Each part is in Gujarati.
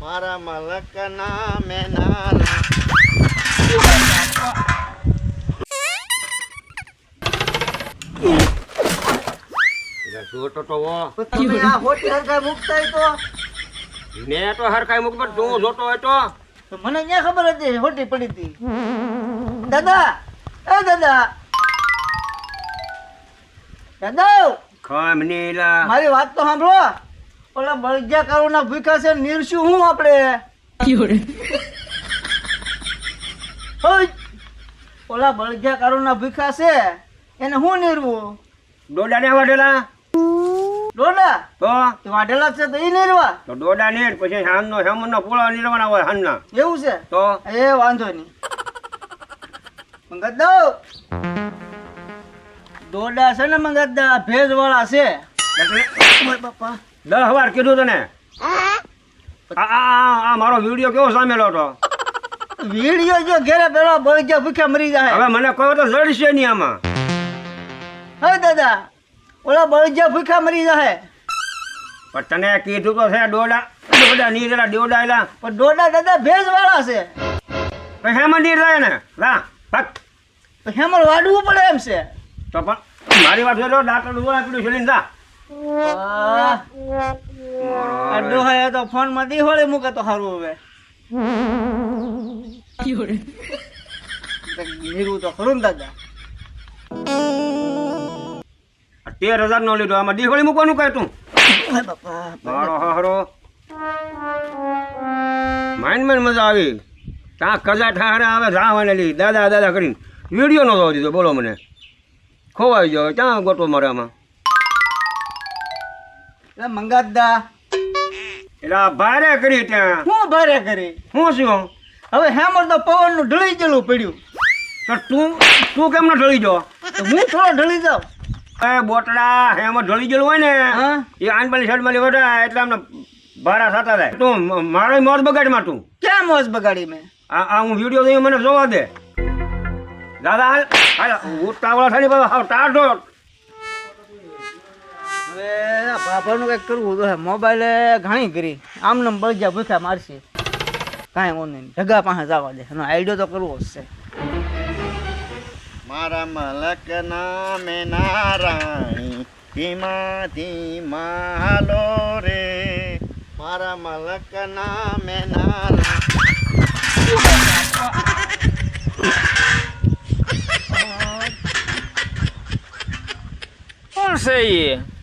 મારા મલકના તો મેં તો હરખાઈ મૂક પણ તું જોતો હોય તો? મને ક્યાં ખબર હતી હોટી પડી હતી. દાદા એ દાદા. દાદા. મારી વાત તો સાંભળો. ઓલા બળજા ના ભૂખા છે નીરશું હું આપણે ઓય! ઓલા બળજા કારોના ભૂખા છે એને હું નીરવું? ડોડા ને વાઢેલા. ડોડા? તો તે વાઢેલા છે તો એ નીરવા? તો ડોડા નીર પછી હામનો હેમનો પૂળા નીરવાના હોય હાનના એવું છે? તો? એ વાંધો નહીં. મંગતદો દોડા છે ને મંગતદા ભેજ વાળા છે બાપા. દસ વાર કીધું તને? આ મારો વીડિયો કેવો સામેલો હતો? વીડિયો જો ઘેરે પેલો બળજા ભૂખ્યા મરી જાય. હવે મને કહો તો જડશે નહીં આમાં. હે દાદા ઓલા બળજા ભૂખ્યા મરી જાય. પણ તને કીધું તો છે ડોડા ડોડા જરા ડોડા એલા પણ દોડા દાદા ભેજ વાળા છે. તો હેમાં નીર જાય ને? લા ફક તો હેમર વાડવું પડે એમ છે. તો પણ મારી વાત તો ડાક્ટર ડોળા પીડું છેલ્લી જા તો ફોનમાં દીહોળે મૂકે તો સારું હવે. નીરવું તો ખરું ને દાદા. તેર હજાર નો લીધો આમાં દીવાળી મૂકવાનું કહે તું મારો હહરો. માઇન્ડમાં મજા આવી. ત્યાં કજા ઠારે આવે જાવાને લી દાદા દાદા કરીને વીડિયો નો જોવા દીધો બોલો મને. ખોવાઈ ગયો ક્યાં ગોટો મારે આમાં? એટલે મંગાતદા એટલે ભારે કરી ત્યાં હું ભારે કરી? હું શું? હવે હેમર તો પવનનું ઢળી ગયેલું પડ્યું. તો તું તું કેમ ન ઢળી જો હું થોડો ઢળી જાઉં. એ બોટડા હેમર ઢળી ગયેલું હોય ને એ સાઈડમાં વધારે એટલે અમને ભારા થતા થાય. તું મારો મોજ મોત બગાડમાં તું. ક્યાં મોજ બગાડી મેં? આ હું વીડિયો જોઈ મને જોવા દે. દાદા હાલ. હાલ ઉતાવળા થાય ને હાવ ટાઢો. હવે આ કંઈક કરવું તો મોબાઈલે ઘણી કરી. આમ નંબર બળજા ભૂખ્યા મારશે. કાંઈ ઓનલાઈન ઢગા પાસે જવા દે. એનો આઈડિયો તો કરવો જ છે. મારા નામે નારાયણ ધીમા ધીમા હાલો રે. મારા મલકના મેનારા કોણ છે એ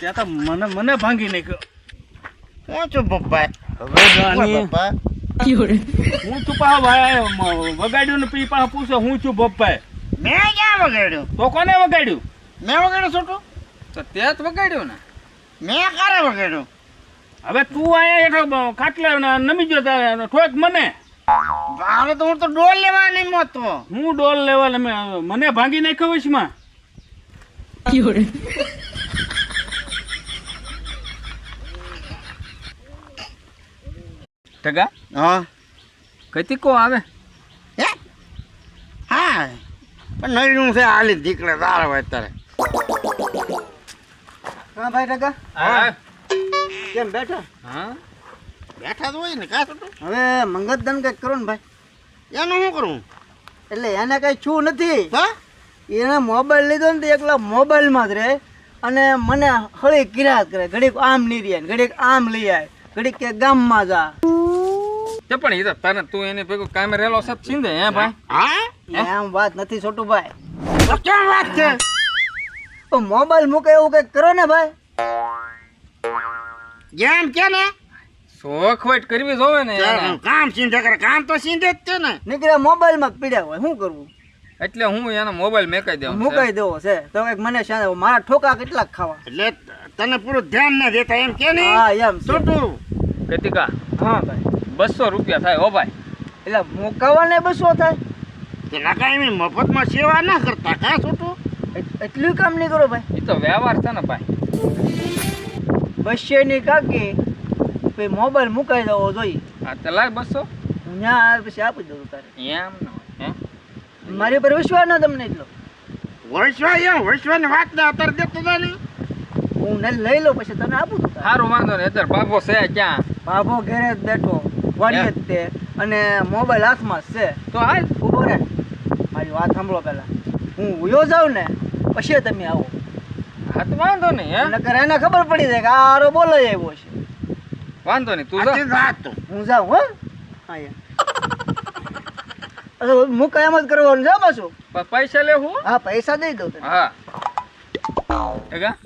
ત્યાં તો મને મને ભાંગી નાખ્યો. હું છું પપ્પા. પપ્પા. હું છું પા ભાઈ વગાડ્યું ને પી પા પૂછે હું છું પપ્પા મેં ક્યાં વગાડ્યું? તો કોને વગાડ્યું? મેં વગાડ્યું છોટું? તો તે જ વગાડ્યું ને. મેં ક્યારે વગાડ્યું? હવે તું આયા એટલો ખાટલે ને નમી ગયો તારે ઠોક મને. હવે તો હું તો ડોલ લેવા નહીં મોતો હું ડોલ લેવા મને ભાંગી નાખ્યો વશમાં. ટગા? હા. કઈ કો આવે? હે? હા. પણ નળીનું છે હાલી દીકરા તારા હોય અત્યારે. હા ભાઈ ટકા હા. કેમ બેઠા? હા. બેઠા તો હોય ને કાં છોટું હવે મંગતદાન કંઈક કરો ને ભાઈ. એનું શું કરું? એટલે એને કઈ છું નથી. હા? એને મોબાઈલ લીધો ને તો એકલા મોબાઈલમાં જ રહે. અને મને હળી કિરાત કરે. ઘડીક આમ નીરી ઘડીક આમ લઈ આવે ઘડીક કે ગામમાં જા. તે પણ એ તો તને તું એને ભેગો કામે રેલો સત છીંદે હે ભાઈ? હા? એમ વાત નથી છોટું ભાઈ તો કેમ વાત છે? તો મોબાઈલ મૂકે એવું કંઈક કરો ને ભાઈ. જેમ કે ને? સોખવટ કરવી જોવે ને. કામ સીધે કરે કામ તો સીધે જ છે ને. નીકળ્યા મોબાઈલમાં માં પીડ્યા હોય શું કરવું? એટલે હું એનો મોબાઈલ મેકાઈ દઉં મુકાઈ દેવો છે. તો એક મને શાંતિ મારા ઠોકા કેટલાક ખાવા. એટલે તને પૂરું ધ્યાન ના દેતા એમ કે ને? હા એમ છે. છોટું. કતિકા હા ભાઈ. બસો રૂપિયા થાય હો ભાઈ. એટલે મુકાવાને બસો થાય? તે લગાવી મફતમાં સેવા ના કરતા કાં છોટું? એટલું કામ નહીં કરો ભાઈ. એ તો વ્યવહાર છે ને ભાઈ. બસ્યની કાકી પછી મોબાઈલ મુકાઈ દેવો જોઈએ. આ તો લાય બસો. હું ત્યાં પછી આપી દઉં તારે. એમ ન હે? મારી પર વિશ્વાસ ના તમને એટલો. વર્ષવા એમ વૈશ્વાની વાત ના અત્યારે દેતો હતા નહીં હું ને લઈ લઉં પછી તને આપું સારું વાંધો નહીં અત્યારે બાબો છે ક્યાં? બાબો ઘરે જ બેઠો. વાડીએ જ તે. અને મોબાઈલ હાથમાં જ છે. તો હાલ ઊભો રે મારી વાત સાંભળો પહેલાં. હું ઉયો જાઉં ને પછી તમે આવો. હા તો વાંધો નહીં હે? નકર એને ખબર પડી જાય કે આ આરો બોલાઈ આવ્યો છે. વાંધો નહીં તું જા. રાત. હું જાઉં હો? હા યાર અચ્છા મુકા જ કરવાનું છે પાછું પૈસા લેવું હા? પૈસા દઈ દઉં તને. હા.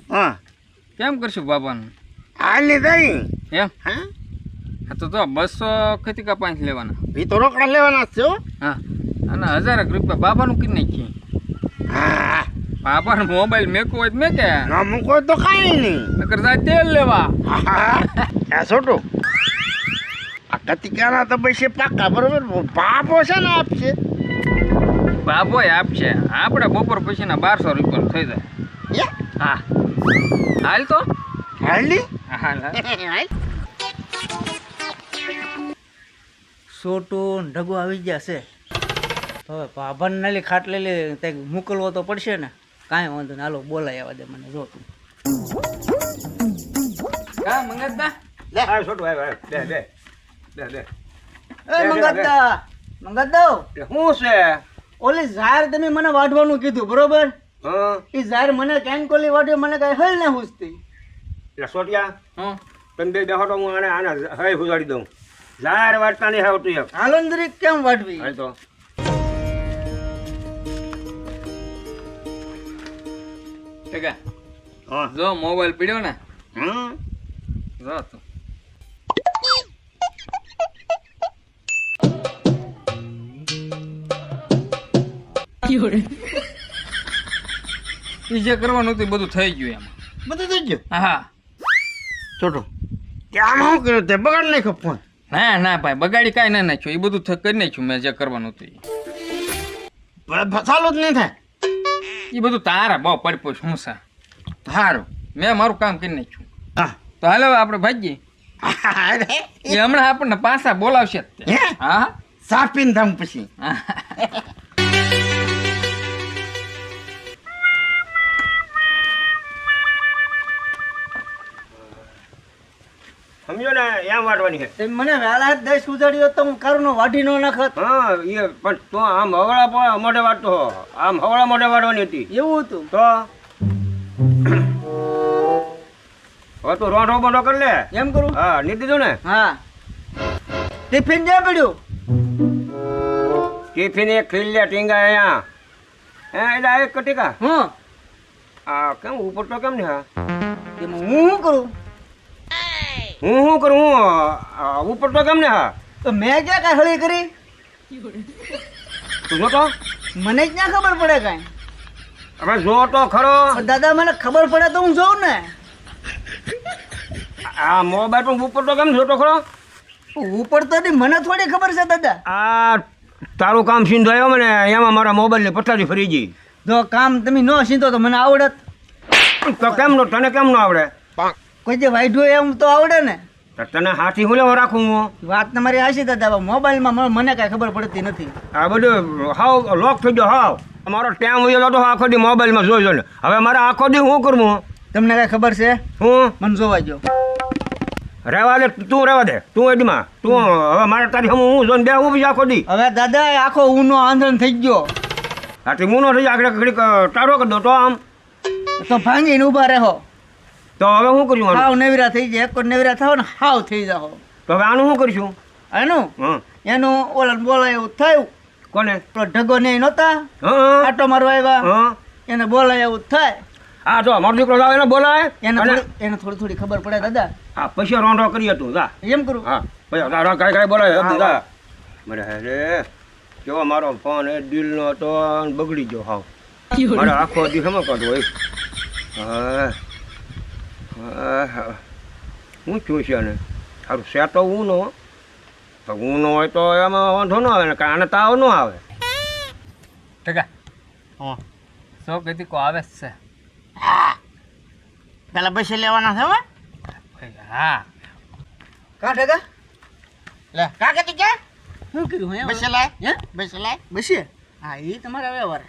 હા. કેમ કરશું બાબાનું હાલ નહીં એમ? હા હા? તો તો બસો કા પાંચ લેવાના. એ તો રોકડા લેવાના છે હા. અને હજાર રૂપિયા બાબાનું કઈ નાખીએ હા. બાપાનો મોબાઈલ મેકો હોય તો મેકે. ના મૂકો તો કાંઈ નહીં. નકર જાય તેલ લેવા. હા છોટું? આ કતિકાના તો પૈસે પાકા બરોબર? બાપો છે ને આપશે બાબો આપશે આપણે બપોર પછીના બારસો રૂપિયા થઈ જાય. હા. હાલ તો? હાલી હાલ. હાલ. ને ઢગો આવી ગયા છે. હવે ભાભાને નાલી ખાટ લઈ લે તે મોકલવો તો પડશે ને. કાંઈ વાંધો નહીં હાલો બોલાય આવવા દે મને જો તું. કા મંગતદા છોટું આવ આવ બે એ મંગતદા મંગતદા શું છે? ઓલી ઝાર તમે મને વાઢવાનું કીધું બરોબર? એ ઝાર મને કેનકોલી વાઢ્યો મને કઈ હલ ને હુસતી એટલે સોટિયા બે બેહો તો હું આને આને હવે ઉજાડી દઉં. જાહેર વાટતા નહીં આવતું એક આલંદરી કેમ વાટવી હાલ તો. ટકા હા. જો મોબાઈલ પીડ્યો ને? હમ. જો તો. ઈ જે કરવાનું હતું બધું થઈ ગયું એમાં. બધું થઈ ગયું? હા. છોટું કે આમ શું કર્યું? તે બગાડ નાખ્યો ફોન. ના ના ભાઈ બગાડી કાંઈ ના નાખ્યું. એ બધું કરી નાખ્યું મેં જે કરવાનું હતું ફસાલો જ નહીં થાય. એ બધું તારા બહુ પડપો શું સા? સારું મેં મારું કામ કરી નાખ્યું. હા. તો હાલો આપણે ભાગીએ. એ હમણાં આપણને પાછા બોલાવશે. હે? સાપીને થામ પછી. સમજો ને? એમ વાટવાની છે. તમે મને વહેલા જ દસ ઉજાડ્યો તો હું કરું વાઢી નો નાખત. હા એ પણ તો આમ હવળા મોઢે વાટતો. આમ હવળા મોઢે વાટવાની હતી. એવું હતું? તો? હવે તું રોંઢો બોંઢો કરી લે. એમ કરું? હા નહીં દીધું ને? હા. ટિફિન જ્યાં પડ્યું? ટિફિન એક ખીલ્યા ટીંગા અહીંયા. હે એટલે આ એક કટિકા. હા. આ કેમ ઉપર તો કેમ ને હા? હું શું કરું? હું શું કરું? હું ઉપર તો કેમ ને હા? તો મેં ક્યાં કાંઈ હળી કરી? તું તો મને જ ના ખબર પડે કાંઈ? હવે જો તો ખરો. દાદા મને ખબર પડે તો હું જોઉં ને. આ મોબાઈલ પણ ઉપર તો કેમ જોતો ખરો? ઉપર તો મને થોડી ખબર છે દાદા. આ તારું કામ સિંધાયો મને એમાં મારા મોબાઈલની પથારી ફરી ગઈ. જો કામ તમે ન સીંધો તો મને આવડત. તો કેમ નો તને કેમ ન આવડે? કોઈ જે વાઢ્યું એમ તો આવડે ને. તને હાથી હું લેવો રાખું હું? વાત તમારી હાશી દાદા મોબાઈલમાં મને- કાંઈ ખબર પડતી નથી. આ બધું હાવ લોક થઈ ગયો હાવ. મારો ટાઈમ હોય તો આખો દી મોબાઈલમાં જોઈ જો હવે મારે આખો દી શું કરવું તમને કાંઈ ખબર છે? હું? મને જોવા જો રહેવા દે તું રહેવા દે. તું એડમાં તું હવે મારે તારી હમ હું જોઈને બે હું બીજા આખો દી. હવે દાદા આખો ઊનો આંધણ થઈ ગયો. આથી હું નો થઈ આગળ ઘડીક ટાળો કરી દો તો આમ. તો ભાંગીને ઊભા રહો. તો હવે શું કર્યું? હાવ નેવરા થઈ જાય એક નેવરા થાવ ને હાવ થઈ જાઓ. તો હવે આનું શું કરીશું? એનું હં એનું ઓલા બોલાય એવું થયું. કોને? તો ઢગો ને નહોતા? હં આટો મારવા આવ્યા. હં. એને બોલાય એવું થાય. આ જો મારો દીકરો જાવ એને બોલાય. એને એને થોડી થોડી ખબર પડે દાદા. હા પછી રોંઢો કરી હતું જા. એમ કરું? હા પછી કાંઈ કાંઈ બોલાય હા, જા. મને રે જો મારો ફોન એ દિલનો હતો બગડી ગયો હાવ. મારે આખો દિવસ કરતો હોય. હા. હા હું છું છે ને સારું સેટો હું નો. તો હું નો હોય તો એમાં વાંધો ન આવે ને કાને તાવ ન આવે. ટકા હા. સો ગતિકો આવે જ છે. પેલા પૈસા લેવાના છે હો. હા. કા ટકા લે. કા કહેતી કે? શું કર્યું હે પૈસા લાય. હે? પૈસા લાય. બસે હા એ તમારા વ્યવહાર.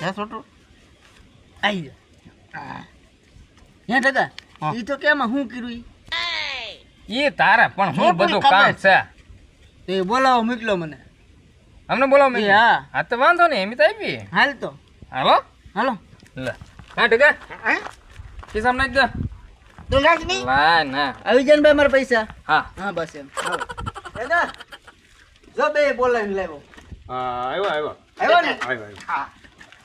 હે છોટું? આવી જાઓ હે દાદા ઈ એ તો કેમાં હું કર્યું ઈ? એ તારે પણ હું બધું કામ છે. તે એ બોલાવો મોકલો મને. અમને બોલાવો મેં હા. હા તો વાંધો નહીં એમ તો આવી હાલ તો. હાલો? હાલો. લે. હા ટકા હે? કે સામે દે. તું નહીં ના. ના આવી જાય ભાઈ મારા પૈસા? હા. હા બસ એમ. આવો ઢગા જો બે બોલાવીને લાવ્યો. હા આવ્યો આવ્યો. આવ્યો ને? આવ્યો આવ્યો.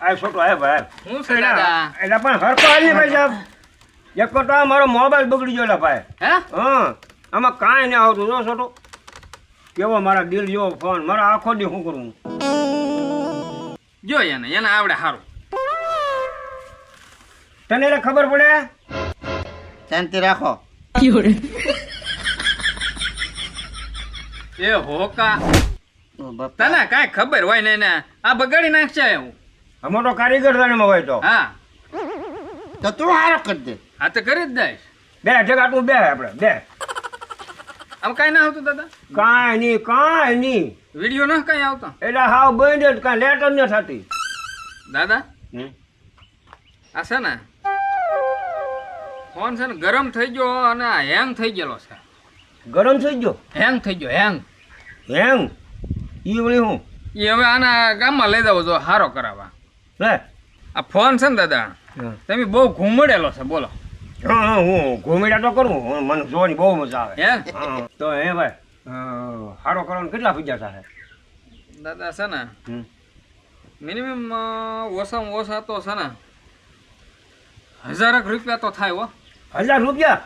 આ છોટો આવ્યો ભાઈ. હું છે એટલે પણ હરકો આવી ભાઈ સાહેબ. એક તો આ મારો મોબાઈલ બગડી ગયો લા ભાઈ. હે? હા. આમાં કાંઈ નહીં આવતું જો છોટો. કેવો મારા દિલ જેવો ફોન. મારા આખો દી શું કરું જો એને એને આવડે સારું તને એટલે ખબર પડે? શાંતિ રાખો. એ હોકા. તને કાંઈ ખબર હોય ને એને? આ બગાડી નાખશે એવું મોટો કારીગર તાણીમાં હોય તો. હા. તો તું હારો કરી દે. હા તો કરી જ દઈશ. બે જગા તું બે આપણે બે. આમ કાંઈ ના આવતું દાદા? કાંઈ નહીં કાંઈ નહીં. વીડિયો ના કાંઈ આવતો? એટલે હાવ બંધ જ કાંઈ લેટર ન થતી. દાદા. આ છે ને ફોન છે ને ગરમ થઈ ગયો અને હેંગ થઈ ગયેલો છે. ગરમ થઈ ગયો? હેંગ થઈ ગયો હેંગ. હેંગ? ઈ વળી હું? એ હવે આના ગામમાં લઈ જાવ જો હારો કરાવવા. આ ફોન છે ને દાદા તમે બહુ ઘૂમડેલો છે બોલો. હા હું ઘૂમડ્યા તો કરું મને જોવાની બહુ મજા આવે. હે? તો હે ભાઈ હારો કરવાનું કેટલા પૈસા થાય દાદા છે ને મિનિમમ ઓછામાં ઓછા તો છે ને હજારક રૂપિયા તો થાય હો. હજાર રૂપિયા?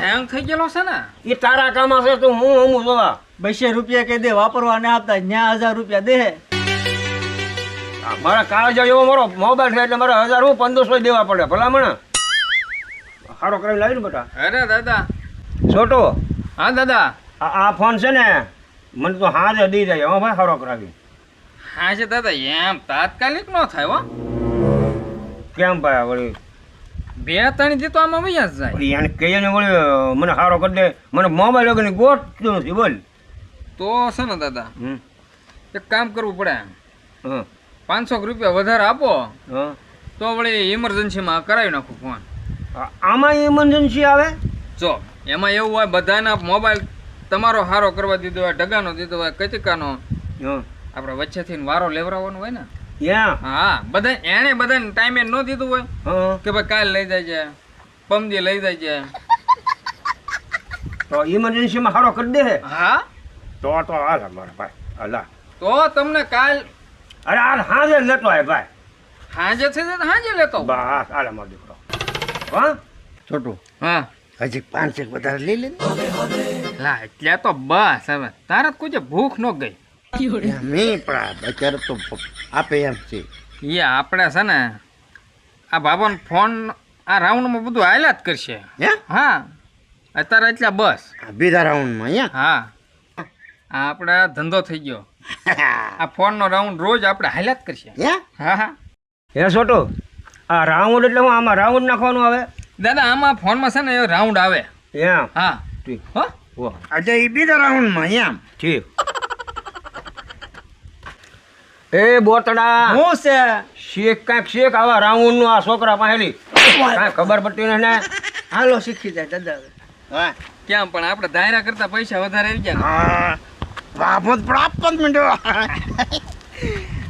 હેંગ થઈ ગયેલો છે ને. એ તારા કામ હશે તો હું હું જોવા. બસો રૂપિયા કહી દે વાપરવા ના આપતા ન્યા હજાર રૂપિયા દે. મારા કાળજા એવો મારો મોબાઈલ છે એટલે મારે હજાર હું પંદરસો દેવા પડે ભલામણ? સારો કરાવી લાવી ને બેટા. અરે દાદા. છોટો. હા દાદા. આ ફોન છે ને મને તો હાજર દઈ જાય હો ભાઈ સારો કરાવી. હા છે દાદા એમ તાત્કાલિક ન થાય હો. કેમ ભાઈ વળી? બે ત્રણ દી તો આમાં વૈયા જ જાય. એને કહીએ ને વળી મને સારો કરી દે. મને મોબાઈલ વગરની ગોઠતું નથી બોલ. તો છે ને દાદા. એક કામ કરવું પડે. હા. પાંચસો રૂપિયા વધારે આપો હા. તો વળી ઇમરજન્સીમાં કરાવી નાખું ફોન આમાં ઇમરજન્સી આવે? જો એમાં એવું હોય બધાના મોબાઈલ તમારો હારો કરવા દીધો હોય ઢગાનો દીધો હોય કતિકાનો હા. આપણે વચ્ચેથી વારો લેવરાવવાનો હોય ને? હા બધા એણે બધાને ટાઈમે ન દીધું હોય હા. કે ભાઈ કાલ લઈ જાય છે પમદી લઈ જાય છે તો ઇમરજન્સીમાં હારો કરી દે હા. તો તો હાલ મારા ભાઈ હાલા તો તમને કાલ અરે આ હાજે લેતો આય ભાઈ. હાંજે થઈ જાય તો હાંજે લેતો. બસ આલે મારો દીકરો. હા? છોટું હા. હજી પાંચેક વધારે લઈ લે લા એટલે તો બસ હવે. તારા કોઈ ભૂખ ન ગઈ. નહીં પણ અત્યારે તો આપે એમ છે. એ આપણે છે ને આ બાબાનો ફોન આ રાઉન્ડમાં બધું હાલ્યા જ કરશે. હે? હા. અત્યારે એટલે બસ. આ બીજા રાઉન્ડમાં હા. આ આપણે ધંધો થઈ ગયો. આ ફોનનો રાઉન્ડ રોજ આપણે હાલ્યા જ કરશે. હે? હા હા. હે છોટો આ રાઉન્ડ એટલે હું આમાં રાઉન્ડ નાખવાનું આવે? દાદા આમાં ફોનમાં છે ને એ રાઉન્ડ આવે. એમ? હા. ઠીક. હો? વાહ એ બીજા રાઉન્ડમાં એમ? ઠીક. એ બોતડા. હું છે? શેક કાંઈક શેક આવા રાઉન્ડનું આ છોકરા પાસેલી કાંઈ ખબર પડતી નથી ને હાલો શીખી જાય દાદા કેમ પણ આપણે દાયરા કરતા પૈસા વધારે આવી ગયા હા બાપો તો પણ આપવા જ માંડ્યો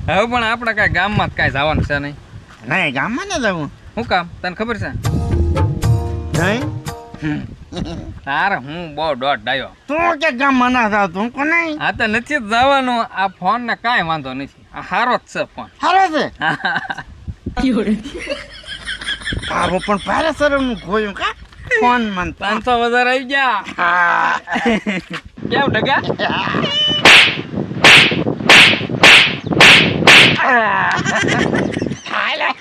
હવે પણ આપણે કાંઈ ગામમાં જ કાંઈ જવાનું છે નહીં? નહીં ગામમાં ન જવું. શું કામ? તને ખબર છે? નહીં? તારે હું બહુ દોઢ ડાયો. તું કે ગામમાં ના જાવ તું કોને આ તો નથી જવાનું. આ ફોન ને કાંઈ વાંધો નથી. આ સારો જ છે ફોન. હારો છે? બાપો પણ ભારે સરમનું ખોયું કા? ફોન મન પાંચસો વધારે આવી ગયા. કેમ ડગા હાલા.